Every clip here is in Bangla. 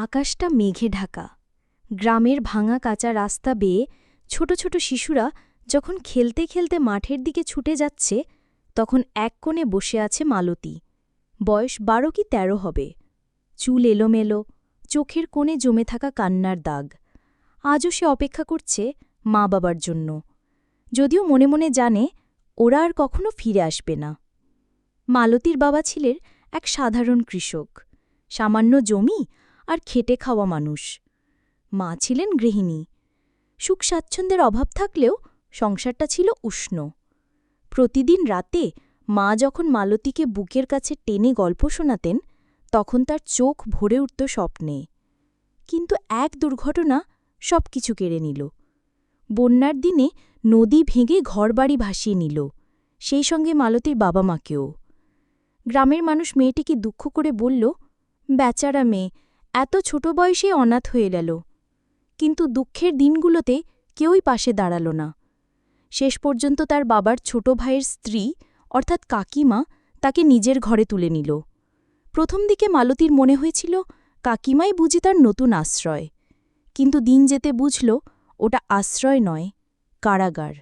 আকাশটা মেঘে ঢাকা। গ্রামের ভাঙা কাঁচা রাস্তা বেয়ে ছোট ছোট শিশুরা যখন খেলতে খেলতে মাঠের দিকে ছুটে যাচ্ছে, তখন এক কোণে বসে আছে মালতী। বয়স বারো কি তেরো হবে। চুল এলোমেলো, চোখের কোণে জমে থাকা কান্নার দাগ। আজও সে অপেক্ষা করছে মা বাবার জন্য। যদিও মনে মনে জানে, ওরা আর কখনো ফিরে আসবে না। মালতীর বাবা ছিলেন এক সাধারণ কৃষক। সামান্য জমি আর খেটে খাওয়া মানুষ। মা ছিলেন গৃহিণী। সুখ স্বাচ্ছন্দ্যের অভাব থাকলেও সংসারটা ছিল উষ্ণ। প্রতিদিন রাতে মা যখন মালতীকে বুকের কাছে টেনে গল্প শোনাতেন, তখন তার চোখ ভরে উঠত স্বপ্নে। কিন্তু এক দুর্ঘটনা সব কিছু কেড়ে নিল। বন্যার দিনে নদী ভেঙে ঘরবাড়ি ভাসিয়ে নিল, সেই সঙ্গে মালতীর বাবা মাকেও গ্রামের মানুষ মেয়েটিকে দুঃখ করে বলল, বেচারা মেয়ে এত ছোট বয়সে অনাথ হয়ে গেল। কিন্তু দুঃখের দিনগুলোতে কেউই পাশে দাঁড়াল না। শেষ পর্যন্ত তার বাবার ছোট ভাইয়ের স্ত্রী, অর্থাৎ কাকিমা, তাকে নিজের ঘরে তুলে নিল। প্রথম দিকে মালতীর মনে হয়েছিল, কাকিমাই বুঝি তার নতুন আশ্রয়। কিন্তু দিন যেতে বুঝল, ওটা আশ্রয় নয়, কারাগার।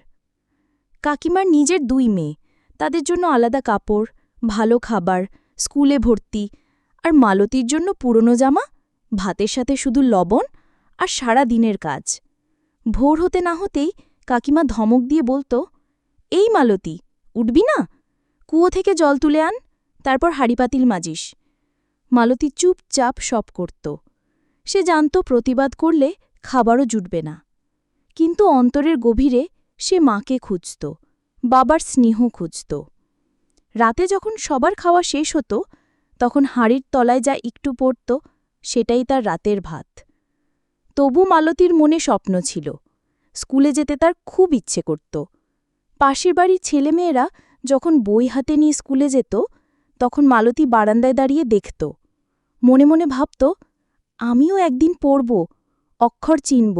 কাকিমার নিজের দুই মেয়ে, তাদের জন্য আলাদা কাপড়, ভালো খাবার, স্কুলে ভর্তি, আর মালতীর জন্য পুরনো জামা ভাতের সাথে শুধু লবণ আর সারা দিনের কাজ। ভোর হতে না হতেই কাকিমা ধমক দিয়ে বলতো, এই মালতী, উঠবি না? কুয়ো থেকে জল তুলে আন, তারপর হাড়িপাতিল মাজিস। মালতী চুপচাপ সব করত। সে জানত প্রতিবাদ করলে খাবারও জুটবে না। কিন্তু অন্তরের গভীরে সে মাকে খুঁজত, বাবার স্নেহ খুঁজত। রাতে যখন সবার খাওয়া শেষ হতো, তখন হাঁড়ির তলায় যা একটু পড়ত সেটাই তার রাতের ভাত। তবু মালতীর মনে স্বপ্ন ছিল, স্কুলে যেতে তার খুব ইচ্ছে করত। পাশের বাড়ির ছেলেমেয়েরা যখন বই হাতে নিয়ে স্কুলে যেত, তখন মালতী বারান্দায় দাঁড়িয়ে দেখত। মনে মনে ভাবত, আমিও একদিন পড়ব, অক্ষর চিনব,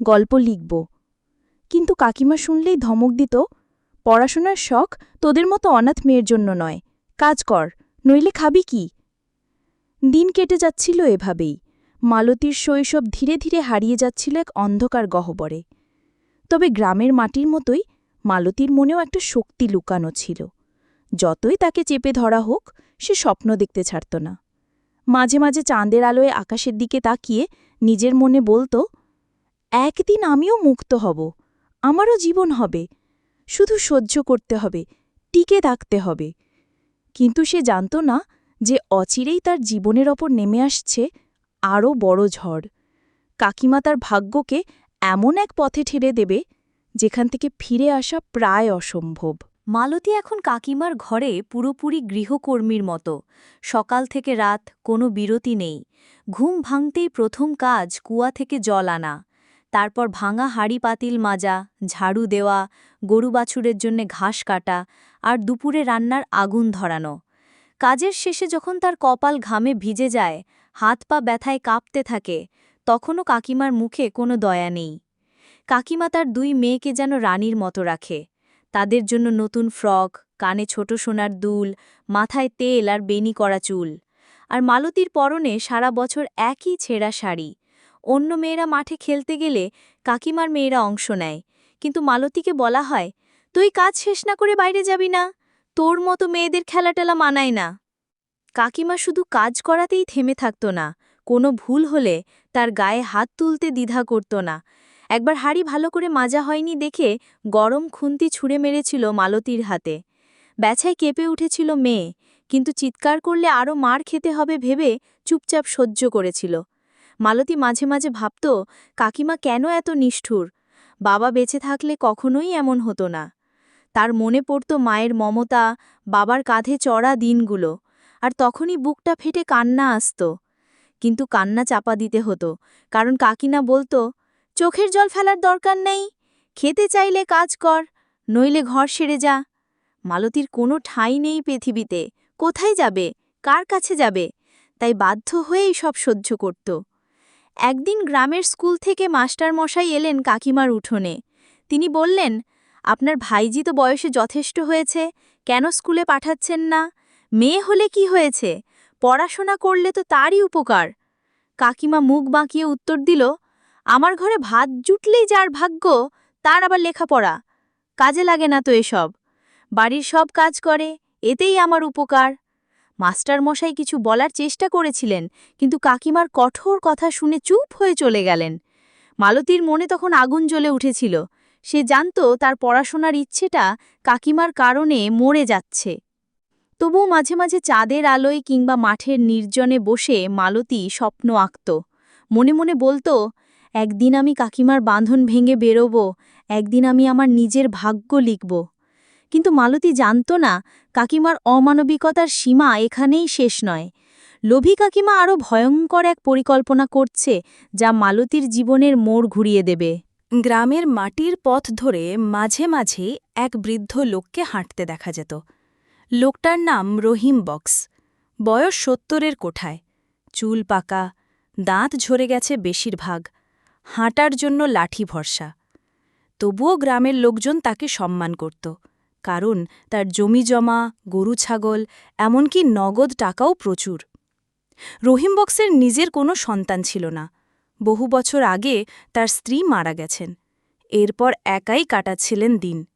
গল্প লিখব। কিন্তু কাকিমা শুনলেই ধমক দিত, পড়াশোনার শখ তোদের মতো অনাথ মেয়ের জন্য নয়, কাজ কর, নইলে খাবি কি? দিন কেটে যাচ্ছিল এভাবেই। মালতীর শৈশব ধীরে ধীরে হারিয়ে যাচ্ছিল এক অন্ধকার গহ্বরে। তবে গ্রামের মাটির মতোই মালতীর মনেও একটা শক্তি লুকানো ছিল। যতই তাকে চেপে ধরা হোক, সে স্বপ্ন দেখতে ছাড়ত না। মাঝে মাঝে চাঁদের আলোয় আকাশের দিকে তাকিয়ে নিজের মনে বলতো, একদিন আমিও মুক্ত হব, আমারও জীবন হবে, শুধু সহ্য করতে হবে, টিকে থাকতে হবে। কিন্তু সে জানত না যে অচিরেই তার জীবনের ওপর নেমে আসছে আরও বড় ঝড়। কাকিমা তার ভাগ্যকে এমন এক পথে ঠেলে দেবে, যেখান থেকে ফিরে আসা প্রায় অসম্ভব। মালতী এখন কাকিমার ঘরে পুরোপুরি গৃহকর্মীর মতো। সকাল থেকে রাত কোনো বিরতি নেই। ঘুম ভাঙতেই প্রথম কাজ কুয়া থেকে জল আনা। তারপর ভাঙা হাড়ি পাতিল মাজা, ঝাড়ু দেওয়া, গরু বাছুরের জন্যে ঘাস কাটা আর দুপুরে রান্নার আগুন ধরানো। কাজের শেষে যখন তার কপাল ঘামে ভিজে যায়, হাত পা ব্যথায় কাঁপতে থাকে, তখনও কাকিমার মুখে কোনো দয়া নেই। কাকিমা তার দুই মেয়েকে যেন রানীর মতো রাখে। তাদের জন্য নতুন ফ্রক, কানে ছোট সোনার দুল, মাথায় তেল আর বেনি করা চুল। আর মালতীর পরনে সারা বছর একই ছেঁড়া শাড়ি। অন্য মেয়েরা মাঠে খেলতে গেলে কাকিমার মেয়েরা অংশ নেয়। কিন্তু মালতীকে বলা হয়, তুই কাজ শেষ না করে বাইরে যাবি না? তোর মতো মেয়েদের খেলাটেলা মানায় না। কাকিমা শুধু কাজ করাতেই থেমে থাকত না। কোনো ভুল হলে তার গায়ে হাত তুলতে দ্বিধা করত না। একবার হাড়ি ভালো করে মাজা হয়নি দেখে গরম খুন্তি ছুঁড়ে মেরেছিল মালতীর হাতে। ব্যাছায় কেঁপে উঠেছিল মেয়ে, কিন্তু চিৎকার করলে আরও মার খেতে হবে ভেবে চুপচাপ সহ্য করেছিল। মালতী মাঝে মাঝে ভাবত, কাকিমা কেন এত নিষ্ঠুর? বাবা বেঁচে থাকলে কখনোই এমন হতো না। তার মনে পড়ত মায়ের মমতা, বাবার কাঁধে চড়া দিনগুলো, আর তখনই বুকটা ফেটে কান্না আসত। কিন্তু কান্না চাপা দিতে হতো, কারণ কাকিনা বলতো, চোখের জল ফেলার দরকার নেই, খেতে চাইলে কাজ কর, নইলে ঘর সেরে যা। মালতীর কোনো ঠাঁই নেই পৃথিবীতে, কোথায় যাবে, কার কাছে যাবে? তাই বাধ্য হয়েই সব সহ্য করত। একদিন গ্রামের স্কুল থেকে মাস্টার মশাই এলেন কাকিমার উঠোনে। তিনি বললেন আপনার ভাইজি তো বয়সে যথেষ্ট হয়েছে, কেন স্কুলে পাঠাচ্ছেন না? মেয়ে হলে কি হয়েছে? পড়াশোনা করলে তো তারই উপকার। কাকিমা মুখ বাঁকিয়ে উত্তর দিল, আমার ঘরে ভাত জুটলেই যার ভাগ্য, তার আবার লেখাপড়া। কাজে লাগে না তো এসব। বাড়ির সব কাজ করে, এতেই আমার উপকার। মাস্টার মশাই কিছু বলার চেষ্টা করেছিলেন, কিন্তু কাকিমার কঠোর কথা শুনে চুপ হয়ে চলে গেলেন। মালতীর মনে তখন আগুন জ্বলে উঠেছিল। সে জানত তার পড়াশোনার ইচ্ছেটা কাকিমার কারণে মরে যাচ্ছে। তবুও মাঝে মাঝে চাঁদের আলোয় কিংবা মাঠের নির্জনে বসে মালতী স্বপ্ন আঁকত। মনে মনে বলতো, একদিন আমি কাকিমার বাঁধন ভেঙে বেরোবো, একদিন আমি আমার নিজের ভাগ্য লিখব। কিন্তু মালতী জানত না, কাকিমার অমানবিকতার সীমা এখানেই শেষ নয়। লোভী কাকিমা আরও ভয়ঙ্কর এক পরিকল্পনা করছে, যা মালতীর জীবনের মোড় ঘুরিয়ে দেবে। গ্রামের মাটির পথ ধরে মাঝে মাঝে এক বৃদ্ধ লোককে হাঁটতে দেখা যেত। লোকটার নাম রহিম বক্স। বয়স সত্তরের কোঠায়। চুল পাকা, দাঁত ঝরে গেছে বেশিরভাগ। হাঁটার জন্য লাঠি ভরসা। তবুও গ্রামের লোকজন তাকে সম্মান করত। কারণ তার জমি জমা, গরু ছাগল, এমনকি নগদ টাকাও প্রচুর। রহিম বক্সের নিজের কোনো সন্তান ছিল না। বহু বছর আগে তার স্ত্রী মারা গেছেন। এরপর একাই কাটাচ্ছিলেন দিন।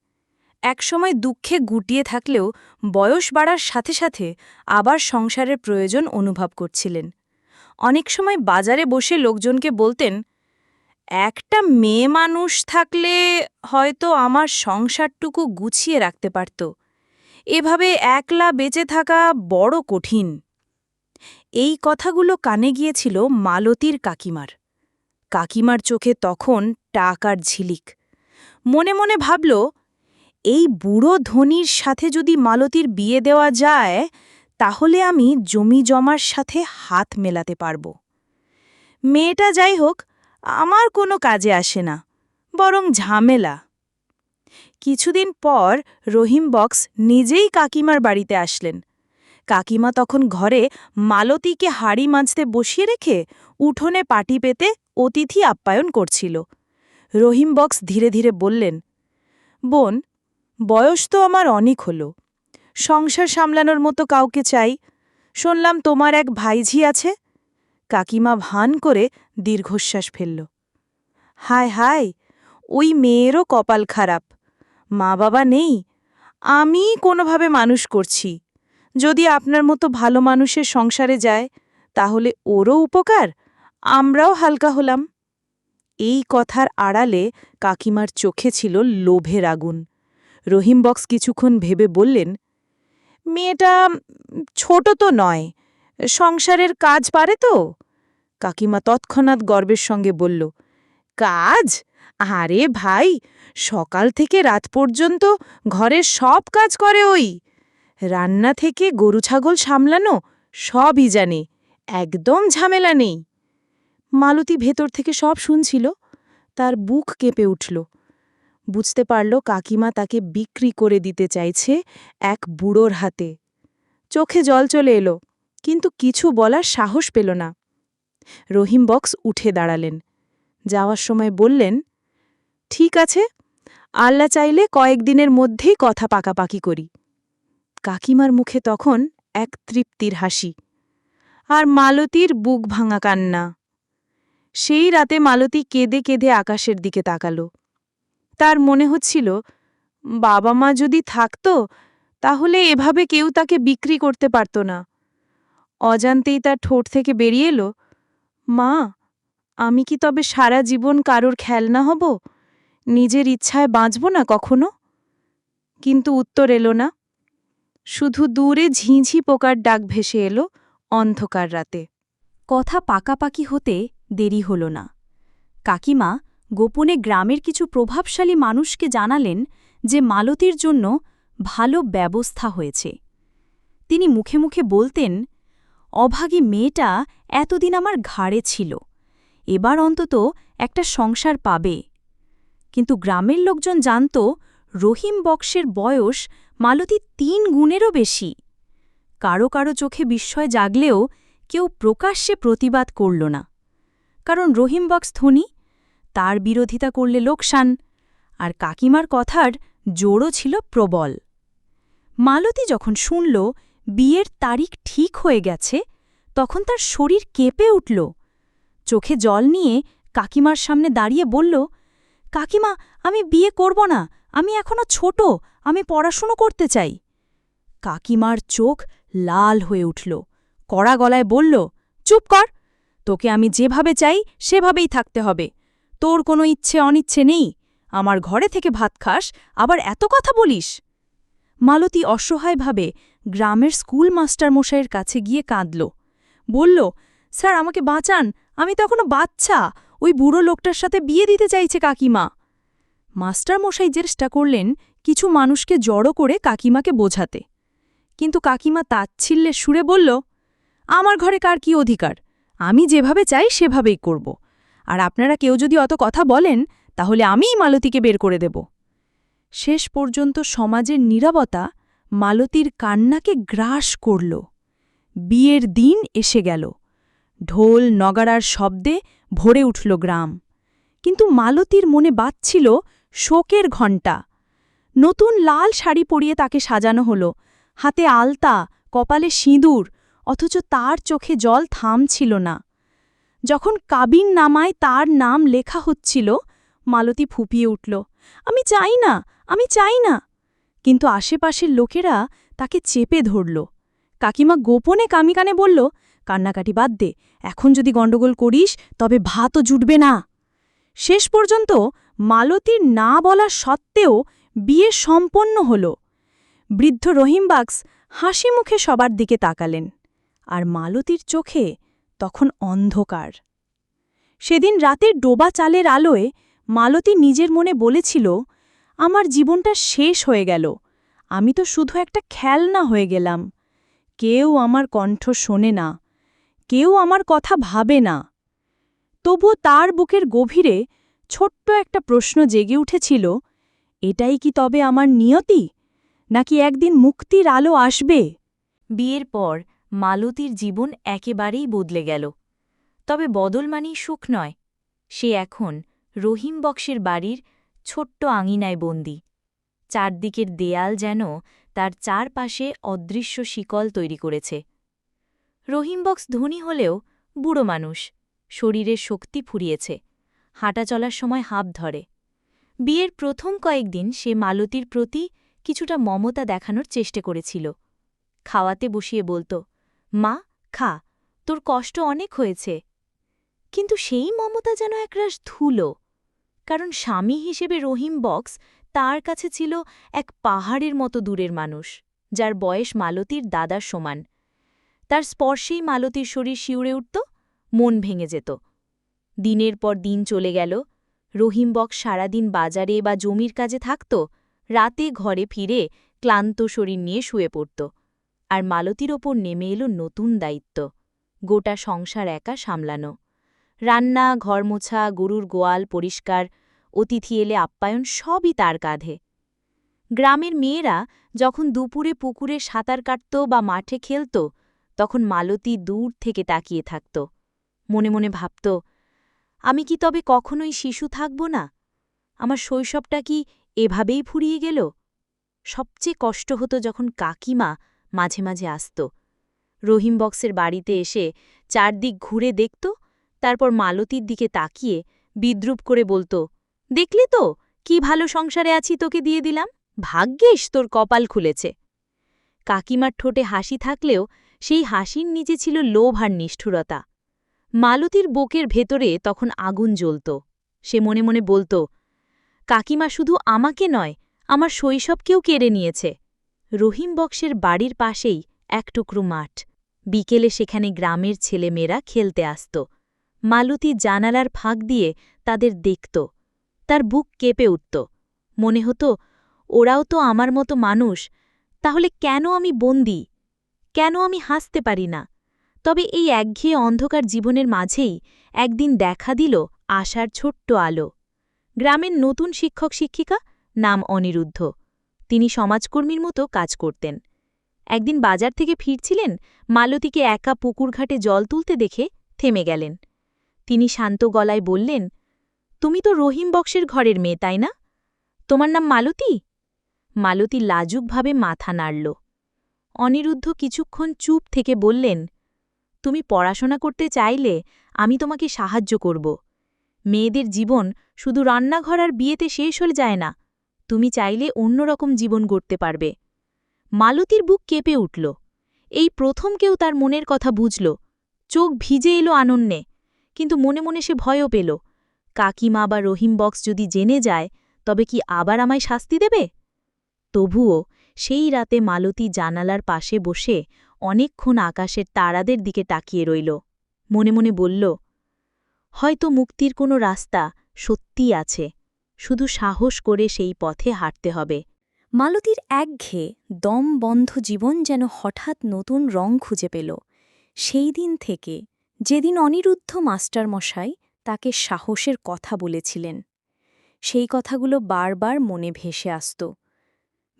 একসময় দুঃখে গুটিয়ে থাকলেও বয়স বাড়ার সাথে সাথে আবার সংসারের প্রয়োজন অনুভব করছিলেন। অনেক সময় বাজারে বসে লোকজনকে বলতেন, একটা মেয়ে মানুষ থাকলে হয়তো আমার সংসারটুকু গুছিয়ে রাখতে পারত। এভাবে একলা বেঁচে থাকা বড় কঠিন। এই কথাগুলো কানে গিয়েছিল মালতীর কাকিমার। কাকিমার চোখে তখন টাকার ঝিলিক। মনে মনে ভাবল, এই বুড়ো ধনির সাথে যদি মালতীর বিয়ে দেওয়া যায়, তাহলে আমি জমি জমার সাথে হাত মেলাতে পারব। মেয়েটা যাই হোক, আমার কোনো কাজে আসে না, বরং ঝামেলা। কিছুদিন পর রহিম বক্স নিজেই কাকিমার বাড়িতে আসলেন। কাকিমা তখন ঘরে মালতীকে হাড়ি মাঝতে বসিয়ে রেখে উঠোনে পাটি পেতে অতিথি আপ্যায়ন করছিল। রহিম বক্স ধীরে ধীরে বললেন, বোন, বয়স তো আমার অনেক হলো। সংসার সামলানোর মতো কাউকে চাই। শুনলাম তোমার এক ভাইঝি আছে। কাকিমা ভান করে দীর্ঘশ্বাস ফেলল। হায় হায়, ওই মেয়েরও কপাল খারাপ। মা বাবা নেই। আমি কোনোভাবে মানুষ করছি। যদি আপনার মতো ভালো মানুষের সংসারে যায়, তাহলে ওরও উপকার, আমরাও হালকা হলাম। এই কথার আড়ালে কাকিমার চোখে ছিল লোভের আগুন। রহিম বক্স কিছুক্ষণ ভেবে বললেন, মেয়েটা ছোট তো নয়, সংসারের কাজ পারে তো? কাকিমা তৎক্ষণাৎ গর্বের সঙ্গে বলল, কাজ? আরে ভাই, সকাল থেকে রাত পর্যন্ত ঘরের সব কাজ করে ওই। রান্না থেকে গরু ছাগল সামলানো সবই জানে, একদম ঝামেলা নেই। মালতী ভেতর থেকে সব শুনছিল, তার বুক কেঁপে উঠল। বুঝতে পারল কাকিমা তাকে বিক্রি করে দিতে চাইছে এক বুড়োর হাতে। চোখে জল চলে এলো, কিন্তু কিছু বলার সাহস পেল না। রহিম বক্স উঠে দাঁড়ালেন। যাওয়ার সময় বললেন, ঠিক আছে আল্লাহ চাইলে কয়েকদিনের মধ্যেই কথা পাকাপাকি করি। কাকিমার মুখে তখন এক তৃপ্তির হাসি। আর মালতীর বুক ভাঙা কান্না। সেই রাতে মালতী কেঁদে কেঁদে আকাশের দিকে তাকালো। তার মনে হচ্ছিল, বাবা মা যদি থাকত, তাহলে এভাবে কেউ তাকে বিক্রি করতে পারত না। অজান্তেই তার ঠোঁট থেকে বেরিয়ে এলো, মা, আমি কি তবে সারা জীবন কারোর খেলনা হব? নিজের ইচ্ছায় বাঁচব না কখনো? কিন্তু উত্তর এলো না শুধু দূরে ঝিঁঝি পোকার ডাক ভেসে এলো অন্ধকার রাতে। কথা পাকাপাকি হতে দেরি হল না। কাকিমা গোপনে গ্রামের কিছু প্রভাবশালী মানুষকে জানালেন যে মালতীর জন্য ভালো ব্যবস্থা হয়েছে। তিনি মুখে মুখে বলতেন, অভাগী মেয়েটা এতদিন আমার ঘাড়ে ছিল। এবার অন্তত একটা সংসার পাবে। কিন্তু গ্রামের লোকজন জানত রহিম বক্সের বয়স মালতী তিন গুণেরও বেশি। কারও কারও চোখে বিস্ময় জাগলেও কেউ প্রকাশ্যে প্রতিবাদ করল না। কারণ রহিম বক্স ধনী, তার বিরোধিতা করলে লোকসান, আর কাকিমার কথার জোরও ছিল প্রবল। মালতী যখন শুনল বিয়ের তারিখ ঠিক হয়ে গেছে, তখন তার শরীর কেঁপে উঠল। চোখে জল নিয়ে কাকিমার সামনে দাঁড়িয়ে বলল, কাকিমা, আমি বিয়ে করব না। আমি এখনও ছোট, আমি পড়াশুনো করতে চাই। কাকিমার চোখ লাল হয়ে উঠল। কড়া গলায় বলল, চুপ কর, তোকে আমি যেভাবে চাই সেভাবেই থাকতে হবে। তোর কোনো ইচ্ছে অনিচ্ছে নেই। আমার ঘরে থেকে ভাত খাস, আবার এত কথা বলিস? মালতী অসহায়ভাবে গ্রামের স্কুল মাস্টার মশাইয়ের কাছে গিয়ে কাঁদল। বলল, স্যার, আমাকে বাঁচান, আমি তো এখনও বাচ্চা। ওই বুড়ো লোকটার সাথে বিয়ে দিতে চাইছে কাকিমা। মাস্টার মশাই চেষ্টা করলেন কিছু মানুষকে জড়ো করে কাকিমাকে বোঝাতে। কিন্তু কাকিমা তাচ্ছিল্যের সুরে বলল, আমার ঘরে কার কি অধিকার? আমি যেভাবে চাই সেভাবেই করব। আর আপনারা কেউ যদি অত কথা বলেন, তাহলে আমিই মালতীকে বের করে দেব শেষ পর্যন্ত সমাজের নীরবতা মালতীর কান্নাকে গ্রাস করল। বিয়ের দিন এসে গেল। ঢোল নগারার শব্দে ভরে উঠল গ্রাম। কিন্তু মালতীর মনে বাজছিল শোকের ঘণ্টা। নতুন লাল শাড়ি পরিয়ে তাকে সাজানো হল। হাতে আলতা, কপালে সিঁদুর, অথচ তার চোখে জল থামছিল না। যখন কাবিন নামায় তার নাম লেখা হচ্ছিল, মালতী ফুপিয়ে উঠল, আমি চাই না, আমি চাই না। কিন্তু আশেপাশের লোকেরা তাকে চেপে ধরল। কাকিমা গোপনে কামিকানে বলল, কান্নাকাটি বাদ দে, এখন যদি গণ্ডগোল করিস, তবে ভাতও জুটবে না। শেষ পর্যন্ত মালতীর না বলা সত্ত্বেও বিয়ে সম্পন্ন হল। বৃদ্ধ রহিমবাক্স হাসি মুখে সবার দিকে তাকালেন, আর মালতীর চোখে তখন অন্ধকার। সেদিন রাতের ডোবা চালের আলোয় মালতী নিজের মনে বলেছিল, আমার জীবনটা শেষ হয়ে গেল, আমি তো শুধু একটা খেলনা হয়ে গেলাম। কেউ আমার কণ্ঠ শোনে না, কেউ আমার কথা ভাবে না। তবুও তার বুকের গভীরে ছোট্ট একটা প্রশ্ন জেগে উঠেছিল, এটাই কি তবে আমার নিয়তি? নাকি একদিন মুক্তির আলো আসবে? বিয়ের পর মালতীর জীবন একেবারেই বদলে গেল। তবে বদল মানেই সুখ নয়। সে এখন রহিম বক্সের বাড়ির ছোট্ট আঙিনায় বন্দি। চারদিকের দেয়াল যেন তার চারপাশে অদৃশ্য শিকল তৈরি করেছে। রহিমবক্স ধনী হলেও বুড়ো মানুষ শরীরের শক্তি ফুরিয়েছে। হাঁটা চলার সময় হাঁপ ধরে। বিয়ের প্রথম কয়েকদিন সে মালতীর প্রতি কিছুটা মমতা দেখানোর চেষ্টা করেছিল। খাওয়াতে বসিয়ে বলত, মা, খা, তোর কষ্ট অনেক হয়েছে। কিন্তু সেই মমতা যেন একরাশ ধুলো, কারণ স্বামী হিসেবে রহিম বক্স তার কাছে ছিল এক পাহাড়ের মতো দূরের মানুষ, যার বয়স মালতীর দাদার সমান। তার স্পর্শেই মালতীর শরীর শিউরে উঠত, মন ভেঙে যেত। দিনের পর দিন চলে গেল। রহিম বক্স সারাদিন বাজারে বা জমির কাজে থাকত, রাতে ঘরে ফিরে ক্লান্ত শরীর নিয়ে শুয়ে পড়ত। আর মালতীর ওপর নেমে এলো নতুন দায়িত্ব, গোটা সংসার একা সামলানো। রান্না ঘর মোছা গরুর গোয়াল পরিষ্কার, অতিথি এলে আপ্যায়ন সবই তার কাঁধে। গ্রামের মেয়েরা যখন দুপুরে পুকুরে সাঁতার কাটত বা মাঠে খেলত, তখন মালতী দূর থেকে তাকিয়ে থাকত। মনে মনে ভাবত আমি কি তবে কখনোই শিশু থাকব না? আমার শৈশবটা কি এভাবেই ফুরিয়ে গেল? সবচেয়ে কষ্ট হতো যখন কাকিমা মাঝে মাঝে আসত। রহিম বক্সের বাড়িতে এসে চারদিক ঘুরে দেখত, তারপর মালতীর দিকে তাকিয়ে বিদ্রুপ করে বলতো, দেখলি তো, কি ভালো সংসারে আছি তোকে দিয়ে দিলাম? ভাগ্যেস তোর কপাল খুলেছে। কাকিমার ঠোঁটে হাসি থাকলেও সেই হাসির নিচে ছিল লোভ আর নিষ্ঠুরতা। মালতীর বুকের ভেতরে তখন আগুন জ্বলত। সে মনে মনে বলত, কাকিমা শুধু আমাকে নয়, আমার শৈশবকেও কেড়ে নিয়েছে। রহিম বক্সের বাড়ির পাশেই এক টুকরো মাঠ। বিকেলে সেখানে গ্রামের ছেলেমেয়েরা খেলতে আসত। মালতী জানালার ফাঁক দিয়ে তাদের দেখত। তার বুক কেঁপে উঠত। মনে হতো, ওরাও তো আমার মতো মানুষ, তাহলে কেন আমি বন্দি? কেন আমি হাসতে পারি না? তবে এই একঘেয়ে অন্ধকার জীবনের মাঝেই একদিন দেখা দিল আশার ছোট্ট আলো। গ্রামের নতুন শিক্ষক শিক্ষিকা নাম অনিরুদ্ধ। তিনি সমাজকর্মীর মতো কাজ করতেন। একদিন বাজার থেকে ফিরছিলেন, মালতীকে একা পুকুরঘাটে জল তুলতে দেখে থেমে গেলেন। তিনি শান্ত গলায় বললেন, তুমি তো রহিম বক্সের ঘরের মেয়ে, তাই না? তোমার নাম মালতী? মালতী লাজুকভাবে মাথা নাড়ল। অনিরুদ্ধ কিছুক্ষণ চুপ থেকে বললেন তুমি পড়াশোনা করতে চাইলে আমি তোমাকে সাহায্য করব। মেয়েদের জীবন শুধু রান্নাঘর আর বিয়েতে শেষ হলে যায় না, তুমি চাইলে অন্যরকম জীবন গড়তে পারবে। মালতীর বুক কেঁপে উঠল। এই প্রথম কেউ তার মনের কথা বুঝল। চোখ ভিজে এলো আনন্যে কিন্তু মনে মনে সে ভয়ও পেল। কাকিমা বা রহিম বক্স যদি জেনে যায়, তবে কি আবার আমায় শাস্তি দেবে? তবুও সেই রাতে মালতী জানালার পাশে বসে অনেকক্ষণ আকাশের তারাদের দিকে তাকিয়ে রইল। মনে মনে বলল, হয়তো মুক্তির কোনো রাস্তা সত্যিই আছে। শুধু সাহস করে সেই পথে হাঁটতে হবে। মালতীর একঘেয়ে দম বন্ধ জীবন যেন হঠাৎ নতুন রং খুঁজে পেল। সেই দিন থেকে যেদিন অনিরুদ্ধ মাস্টারমশাই তাকে সাহসের কথা বলেছিলেন, সেই কথাগুলো বারবার মনে ভেসে আসত।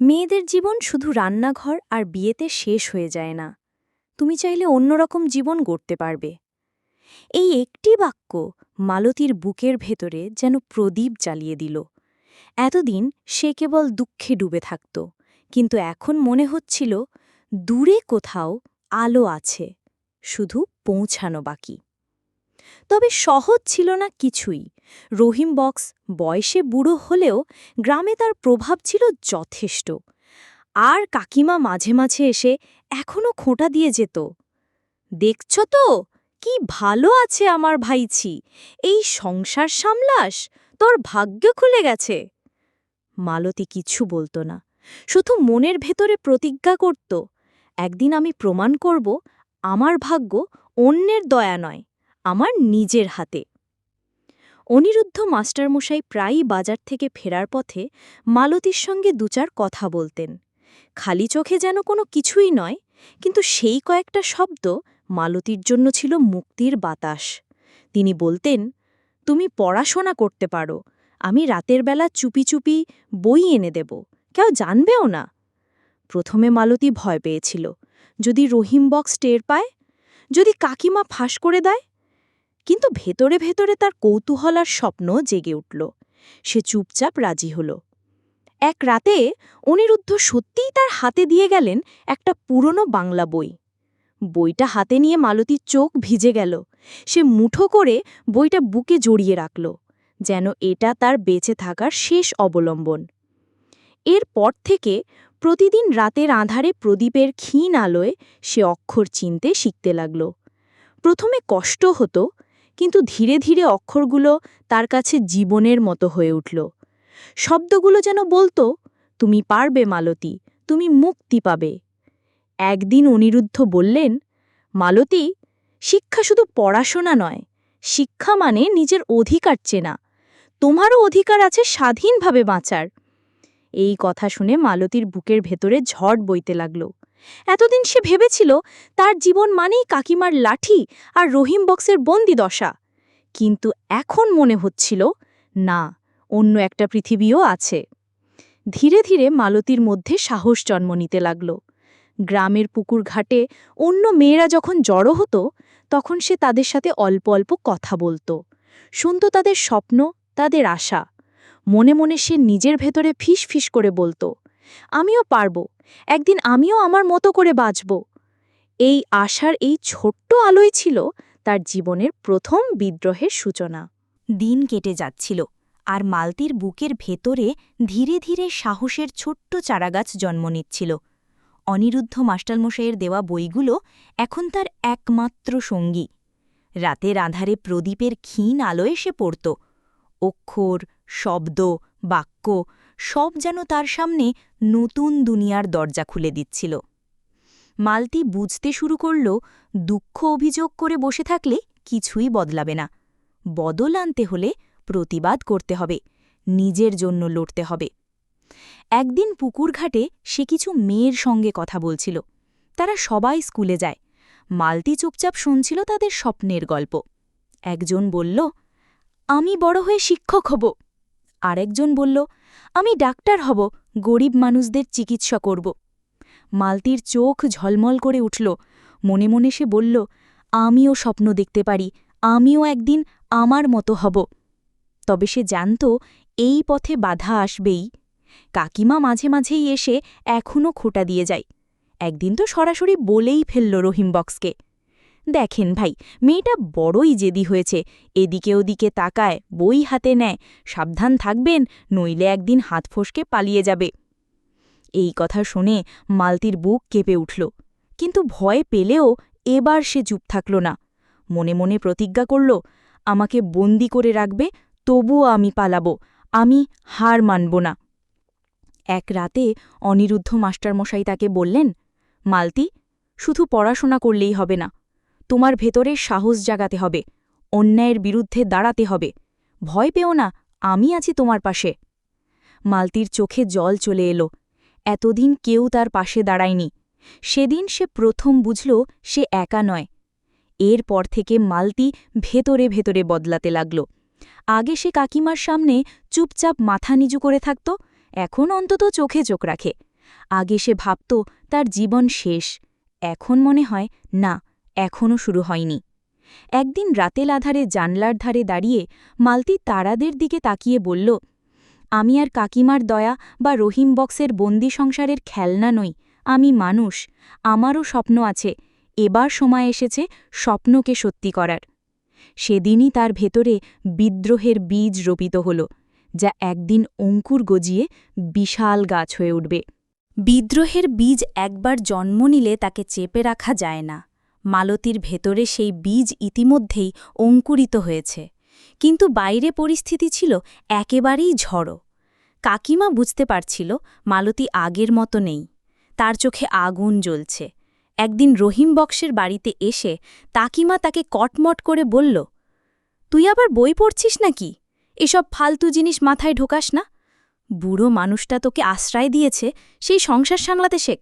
মেয়েদের জীবন শুধু রান্নাঘর আর বিয়েতে শেষ হয়ে যায় না। তুমি চাইলে অন্যরকম জীবন গড়তে পারবে। এই একটি বাক্য মালতীর বুকের ভেতরে যেন প্রদীপ জ্বালিয়ে দিল। এতদিন সে কেবল দুঃখে ডুবে থাকত, কিন্তু এখন মনে হচ্ছিল দূরে কোথাও আলো আছে, শুধু পৌঁছানো বাকি। তবে সহজ ছিল না কিছুই রহিম বক্স বয়সে বুড়ো হলেও গ্রামে তার প্রভাব ছিল যথেষ্ট। আর কাকিমা মাঝে মাঝে এসে এখনও খোঁটা দিয়ে যেত। দেখছ তো, কি ভালো আছে আমার ভাইছি এই সংসার সামলাস, তোর ভাগ্য খুলে গেছে মালতী কিছু বলতো না, শুধু মনের ভেতরে প্রতিজ্ঞা করত, একদিন আমি প্রমাণ করব, আমার ভাগ্য অন্যের দয়া নয়, আমার নিজের হাতে। অনিরুদ্ধ মাস্টারমশাই প্রায়ই বাজার থেকে ফেরার পথে মালতীর সঙ্গে দুচার কথা বলতেন। খালি চোখে যেন কোনো কিছুই নয়, কিন্তু সেই কয়েকটা শব্দ মালতীর জন্য ছিল মুক্তির বাতাস। তিনি বলতেন, তুমি পড়াশোনা করতে পারো, আমি রাতের বেলা চুপি চুপি বই এনে দেব, কেউ জানবেও না। প্রথমে মালতী ভয় পেয়েছিল, যদি রহিম বক্স টের পায়? যদি কাকিমা ফাঁস করে দেয়? কিন্তু ভেতরে ভেতরে তার কৌতূহল আর স্বপ্ন জেগে উঠল। সে চুপচাপ রাজি হল। এক রাতে অনিরুদ্ধ সত্যিই তার হাতে দিয়ে গেলেন একটা পুরনো বাংলা বই। বইটা হাতে নিয়ে মালতীর চোখ ভিজে গেল। সে মুঠো করে বইটা বুকে জড়িয়ে রাখল, যেন এটা তার বেঁচে থাকার শেষ অবলম্বন। এরপর থেকে প্রতিদিন রাতের আধারে প্রদীপের ক্ষীণ আলোয় সে অক্ষর চিনতে শিখতে লাগল। প্রথমে কষ্ট হতো কিন্তু ধীরে ধীরে অক্ষরগুলো তার কাছে জীবনের মতো হয়ে উঠল। শব্দগুলো যেন বলতো, তুমি পারবে মালতী, তুমি মুক্তি পাবে। একদিন অনিরুদ্ধ বললেন, মালতী, শিক্ষা শুধু পড়াশোনা নয়, শিক্ষা মানে নিজের অধিকার চেনা। তোমারও অধিকার আছে স্বাধীনভাবে বাঁচার। এই কথা শুনে মালতীর বুকের ভেতরে ঝড় বইতে লাগল। এতদিন সে ভেবেছিল তার জীবন মানেই কাকিমার লাঠি আর রহিম বক্সের বন্দি দশা। কিন্তু এখন মনে হচ্ছিল, না, অন্য একটা পৃথিবীও আছে। ধীরে ধীরে মালতীর মধ্যে সাহস জন্ম নিতে লাগল। গ্রামের পুকুর ঘাটে অন্য মেয়েরা যখন জড়ো হতো, তখন সে তাদের সাথে অল্প অল্প কথা বলতো। শুনত তাদের স্বপ্ন, তাদের আশা। মনে মনে সে নিজের ভেতরে ফিস ফিস করে বলতো, আমিও পারব, একদিন আমিও আমার মতো করে বাঁচব। এই আশার এই ছোট্ট আলোই ছিল তার জীবনের প্রথম বিদ্রোহের সূচনা। দিন কেটে যাচ্ছিল আর মালতির বুকের ভেতরে ধীরে ধীরে সাহসের ছোট্ট চারাগাছ জন্ম নিচ্ছিল। অনিরুদ্ধ মাস্টারমশাইয়ের দেওয়া বইগুলো এখন তার একমাত্র সঙ্গী। রাতের আধারে প্রদীপের ক্ষীণ আলোয় সে পড়ত অক্ষর, শব্দ, বাক্য সব যেন তার সামনে নতুন দুনিয়ার দরজা খুলে দিচ্ছিল। মালতি বুঝতে শুরু করল, দুঃখ অভিযোগ করে বসে থাকলে কিছুই বদলাবে না। বদল আনতে হলে প্রতিবাদ করতে হবে, নিজের জন্য লড়তে হবে। একদিন পুকুরঘাটে সে কিছু মেয়ের সঙ্গে কথা বলছিল। তারা সবাই স্কুলে যায়। মালতি চুপচাপ শুনছিল তাদের স্বপ্নের গল্প। একজন বলল আমি বড় হয়ে শিক্ষক হব। আরেকজন বলল, আমি ডাক্তার হব, গরিব মানুষদের চিকিৎসা করব। মালতির চোখ ঝলমল করে উঠল। মনে মনে সে বলল, আমিও স্বপ্ন দেখতে পারি, আমিও একদিন আমার মতো হব। তবে সে জানত, এই পথে বাধা আসবেই। কাকিমা মাঝে মাঝেই এসে এখনও খোটা দিয়ে যায়। একদিন তো সরাসরি বলেই ফেলল রহিম বক্সকে। দেখেন ভাই, মেয়েটা বড়ই জেদি হয়েছে। এদিকে ওদিকে তাকায়, বই হাতে নেয়। সাবধান থাকবেন, নইলে একদিন হাত ফসকে পালিয়ে যাবে। এই কথা শুনে মালতির বুক কেঁপে উঠল। কিন্তু ভয় পেলেও এবার সে চুপ থাকল না। মনে মনে প্রতিজ্ঞা করল, আমাকে বন্দি করে রাখবে, তবুও আমি পালাব, আমি হার মানব না। এক রাতে অনিরুদ্ধ মাস্টারমশাই তাকে বললেন, মালতি, শুধু পড়াশোনা করলেই হবে না তোমার ভেতরে সাহস জাগাতে হবে, অন্যায়ের বিরুদ্ধে দাঁড়াতে হবে। ভয় পেও না, আমি আছি তোমার পাশে। মালতির চোখে জল চলে এলো। এতদিন কেউ তার পাশে দাঁড়ায়নি। সেদিন সে প্রথম বুঝল সে একা নয়। এরপর থেকে মালতি ভেতরে ভেতরে বদলাতে লাগল। আগে সে কাকিমার সামনে চুপচাপ মাথা নিচু করে থাকত, এখন অন্তত চোখে চোখ রাখে। আগে সে ভাবত তার জীবন শেষ, এখন মনে হয় না এখনও শুরু হয়নি। একদিন রাতেল আধারে জানলার ধারে দাঁড়িয়ে মালতি তারাদের দিকে তাকিয়ে বলল, আমি আর কাকিমার দয়া বা রহিম বক্সের বন্দি সংসারের খেলনা নই, আমি মানুষ, আমারও স্বপ্ন আছে, এবার সময় এসেছে স্বপ্নকে সত্যি করার। সেদিনই তার ভেতরে বিদ্রোহের বীজ রোপিত হল, যা একদিন অঙ্কুর গজিয়ে বিশাল গাছ হয়ে উঠবে। বিদ্রোহের বীজ একবার জন্ম নিলে তাকে চেপে রাখা যায় না। মালতীর ভেতরে সেই বীজ ইতিমধ্যেই অঙ্কুরিত হয়েছে। কিন্তু বাইরে পরিস্থিতি ছিল একেবারেই ঝড়ো। কাকিমা বুঝতে পারছিল মালতী আগের মতো নেই। তার চোখে আগুন জ্বলছে। একদিন রহিম বক্সের বাড়িতে এসে তাকিমা তাকে কটমট করে বলল, তুই আবার বই পড়ছিস নাকি? এসব ফালতু জিনিস মাথায় ঢোকাস না? বুড়ো মানুষটা তোকে আশ্রয় দিয়েছে, সেই সংসার সামলাতে শেখ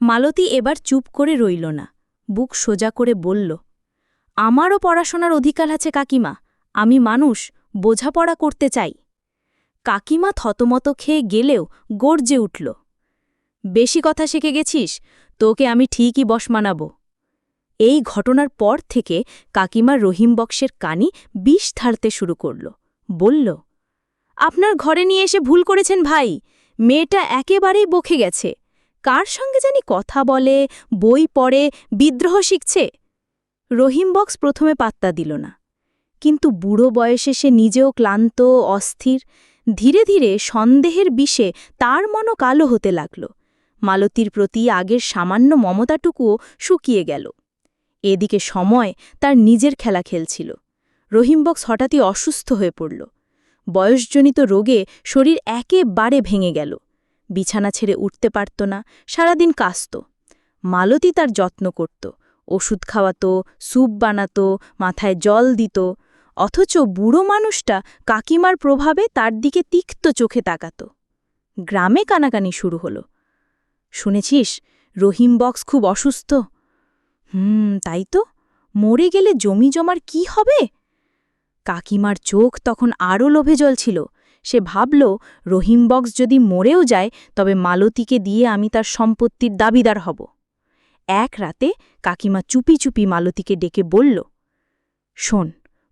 মালতী এবার চুপ করে রইল না। বুক সোজা করে বলল, আমারও পড়াশোনার অধিকার আছে, কাকিমা। আমি মানুষ, বোঝাপড়া করতে চাই। কাকিমা থতমত খেয়ে গেলেও গর্জে উঠল, বেশি কথা শিখে গেছিস? তোকে আমি ঠিকই বস মানাব। এই ঘটনার পর থেকে কাকিমা রহিম বক্সের কানি বিষ ধারতে শুরু করল, বলল, আপনার ঘরে নিয়ে এসে ভুল করেছেন ভাই। মেয়েটা একেবারেই বকে গেছে। কার সঙ্গে জানি কথা বলে, বই পড়ে, বিদ্রোহ শিখছে? রহিম বক্স প্রথমে পাত্তা দিল না। কিন্তু বুড়ো বয়সে সে নিজেও ক্লান্ত, অস্থির। ধীরে ধীরে সন্দেহের বিষে তার মনও কালো হতে লাগল। মালতীর প্রতি আগের সামান্য মমতাটুকুও শুকিয়ে গেল। এদিকে সময় তার নিজের খেলা খেলছিল। রহিমবক্স হঠাৎই অসুস্থ হয়ে পড়ল। বয়সজনিত রোগে শরীর একেবারে ভেঙে গেল। বিছানা ছেড়ে উঠতে পারত না, সারাদিন কাশত মালতী তার যত্ন করত, ওষুধ খাওয়াত, স্যুপ বানাত, মাথায় জল দিত। অথচ বুড়ো মানুষটা কাকিমার প্রভাবে তার দিকে তিক্ত চোখে তাকাত। গ্রামে কানাকানি শুরু হলো। শুনেছিস, রহিম বক্স খুব অসুস্থ? হুম, তাই তো। মরে গেলে জমি জমার কি হবে? কাকিমার চোখ তখন আরও লোভে জ্বলছিল। সে ভাবল, রহিম বক্স যদি মরেও যায়, তবে মালতীকে দিয়ে আমি তার সম্পত্তির দাবিদার হব। এক রাতে কাকিমা চুপি চুপি মালতীকে ডেকে বলল, শোন,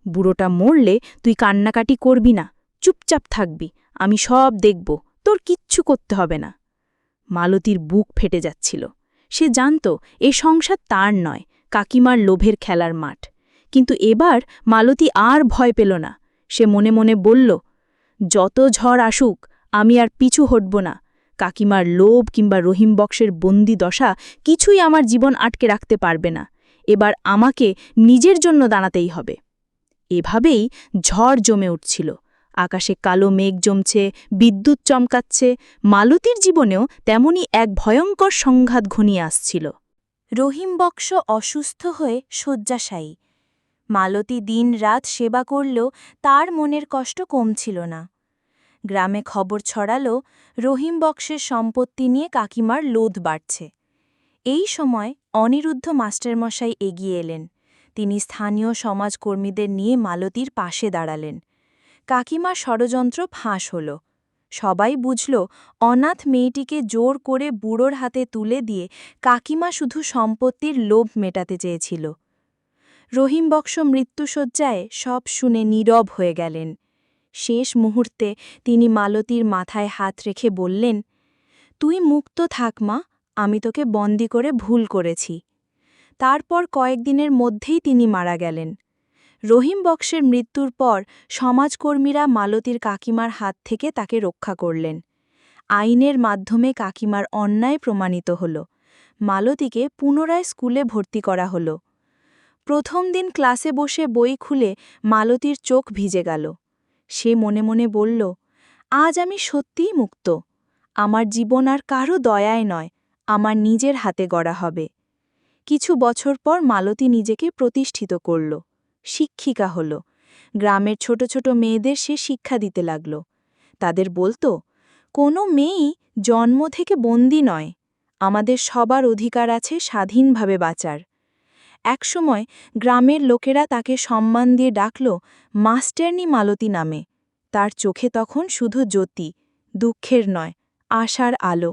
বুড়োটা মরলে তুই কান্নাকাটি করবি না, চুপচাপ থাকবি, আমি সব দেখব, তোর কিচ্ছু করতে হবে না। মালতীর বুক ফেটে যাচ্ছিল। সে জানত, এ সংসার তার নয়, কাকিমার লোভের খেলার মাঠ। কিন্তু এবার মালতী আর ভয় পেল না। সে মনে মনে বলল যত ঝড় আসুক, আমি আর পিছু হটব না। কাকিমার লোভ কিংবা রহিম বক্সের বন্দি দশা কিছুই আমার জীবন আটকে রাখতে পারবে না। এবার আমাকে নিজের জন্য দাঁড়াতেই হবে। এভাবেই ঝড় জমে উঠছিল। আকাশে কালো মেঘ জমছে, বিদ্যুৎ চমকাচ্ছে, মালতীর জীবনেও তেমনি এক ভয়ঙ্কর সংঘাত ঘনিয়ে আসছিল। রহিম বক্স অসুস্থ হয়ে শয্যাশায়ী। মালতী দিন রাত সেবা করলেও তার মনের কষ্ট কমছিল না। গ্রামে খবর ছড়ালো, রহিম বক্সের সম্পত্তি নিয়ে কাকিমার লোধ বাড়ছে। এই সময় অনিরুদ্ধ মাস্টারমশাই এগিয়ে এলেন। তিনি স্থানীয় সমাজকর্মীদের নিয়ে মালতীর পাশে দাঁড়ালেন। কাকিমার ষড়যন্ত্র ফাঁস হল। সবাই বুঝল, অনাথ মেয়েটিকে জোর করে বুড়োর হাতে তুলে দিয়ে কাকিমা শুধু সম্পত্তির লোভ মেটাতে চেয়েছিল। রহিম বক্স মৃত্যুসজ্জায় সব শুনে নীরব হয়ে গেলেন। শেষ মুহূর্তে তিনি মালতীর মাথায় হাত রেখে বললেন, তুই মুক্ত থাক মা, আমি তোকে বন্দি করে ভুল করেছি। তারপর কয়েকদিনের মধ্যেই তিনি মারা গেলেন। রহিম বক্সের মৃত্যুর পর সমাজকর্মীরা মালতীর কাকিমার হাত থেকে তাকে রক্ষা করলেন। আইনের মাধ্যমে কাকিমার অন্যায় প্রমাণিত হল। মালতীকে পুনরায় স্কুলে ভর্তি করা হল। প্রথম দিন ক্লাসে বসে বই খুলে মালতীর চোখ ভিজে গেল। সে মনে মনে বলল, আজ আমি সত্যিই মুক্ত। আমার জীবন আর কারও দয়ায় নয়, আমার নিজের হাতে গড়া হবে। কিছু বছর পর মালতী নিজেকে প্রতিষ্ঠিত করল। শিক্ষিকা হল। গ্রামের ছোট ছোট মেয়েদের সে শিক্ষা দিতে লাগল। তাদের বলতো, কোনো মেয়েই জন্ম থেকে বন্দি নয়। আমাদের সবার অধিকার আছে স্বাধীনভাবে বাঁচার। একসময় গ্রামের লোকেরা তাকে সম্মান দিয়ে ডাকল, মাস্টারনি মালতী নামে। তার চোখে তখন শুধু জ্যোতি, দুঃখের নয়, আশার আলো।